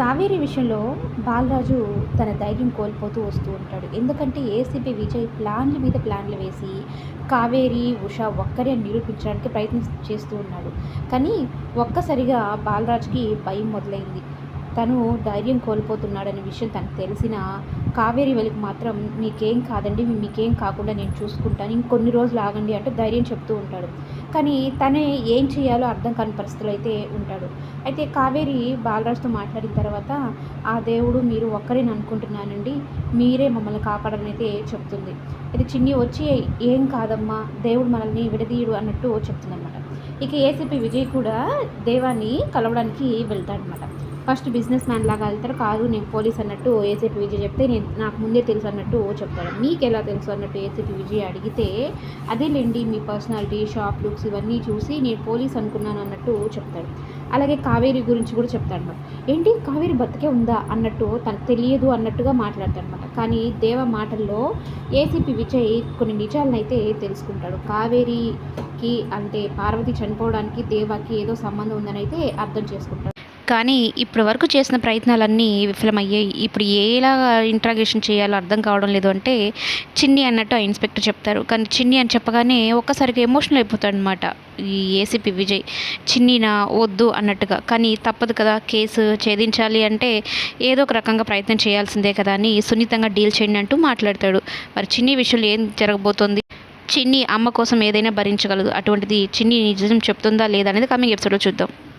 కావేరి విషయంలో బాలరాజు తన ధైర్యం కోల్పోతూ వస్తూ ఉంటాడు. ఎందుకంటే ఏసీపీ విజయ్ ప్లాన్ల మీద ప్లాన్లు వేసి కావేరి ఉష ఒక్కరే నిరూపించడానికి ప్రయత్నం చేస్తూ ఉన్నాడు. కానీ ఒక్కసారిగా బాలరాజుకి భయం మొదలైంది. తను ధైర్యం కోల్పోతున్నాడనే విషయం తనకు తెలిసిన కావేరి వెలికి మాత్రం మీకేం కాదండి మీకేం కాకుండా నేను చూసుకుంటాను ఇంకొన్ని రోజులు ఆగండి అంటే ధైర్యం చెప్తూ ఉంటాడు. కానీ తనే ఏం చేయాలో అర్థం కాని పరిస్థితులు అయితే ఉంటాడు. అయితే కావేరి బాలరాజుతో మాట్లాడిన తర్వాత ఆ దేవుడు మీరు ఒక్కరేని అనుకుంటున్నానండి మీరే మమ్మల్ని కాపాడని అయితే చెప్తుంది. అయితే చిన్ని వచ్చి ఏం కాదమ్మా దేవుడు మనల్ని విడదీయుడు అన్నట్టు చెప్తుందన్నమాట. ఇక ఏసీపీ విజయ్ కూడా దేవాన్ని కలవడానికి వెళ్తాడనమాట ఫస్ట్ బిజినెస్ మ్యాన్ లాగా వెళ్తారు కాదు నేను పోలీస్ అన్నట్టు ఏసీపీ విజయ్ చెప్తే నేను నాకు ముందే తెలుసు అన్నట్టు చెప్తాడు. మీకు ఎలా తెలుసు అన్నట్టు ఏసీపీ విజయ్ అడిగితే అదేలేండి మీ పర్సనాలిటీ షాప్ లుక్స్ ఇవన్నీ చూసి నేను పోలీస్ అనుకున్నాను అన్నట్టు చెప్తాడు. అలాగే కావేరి గురించి కూడా చెప్తాడు ఏంటి? కావేరి బతికే ఉందా? అన్నట్టు తనకు తెలియదు అన్నట్టుగా మాట్లాడతాడు అనమాట కానీ దేవ మాటల్లో ఏసీపీ విజయ్ కొన్ని నిజాలను అయితే తెలుసుకుంటాడు. కావేరికి అంటే పార్వతి చనిపోవడానికి దేవాకి ఏదో సంబంధం ఉందని అయితే అర్థం చేసుకుంటాడు. కానీ ఇప్పటి వరకు చేసిన ప్రయత్నాలన్నీ విఫలమయ్యాయి. ఇప్పుడు ఎలా ఇంట్రాగేషన్ చేయాలో అర్థం కావడం లేదు అంటే చిన్ని అన్నట్టు ఆ ఇన్స్పెక్టర్ చెప్తారు. కానీ చిన్ని అని చెప్పగానే ఒక్కసారిగా ఎమోషనల్ అయిపోతాడు అనమాట ఈ ఏసీపీ విజయ్ చిన్నినా వద్దు అన్నట్టుగా. కానీ తప్పదు కదా కేసు ఛేదించాలి అంటే ఏదో ఒక రకంగా ప్రయత్నం చేయాల్సిందే కదా అని సున్నితంగా డీల్ చేయండి అంటూ మాట్లాడతాడు. మరి చిన్ని విషయంలో ఏం జరగబోతోంది? చిన్ని అమ్మ కోసం ఏదైనా భరించగలదు. అటువంటిది చిన్ని నిజం చెప్తుందా లేదా అనేది కమింగ్ ఎపిసోడ్లో చూద్దాం.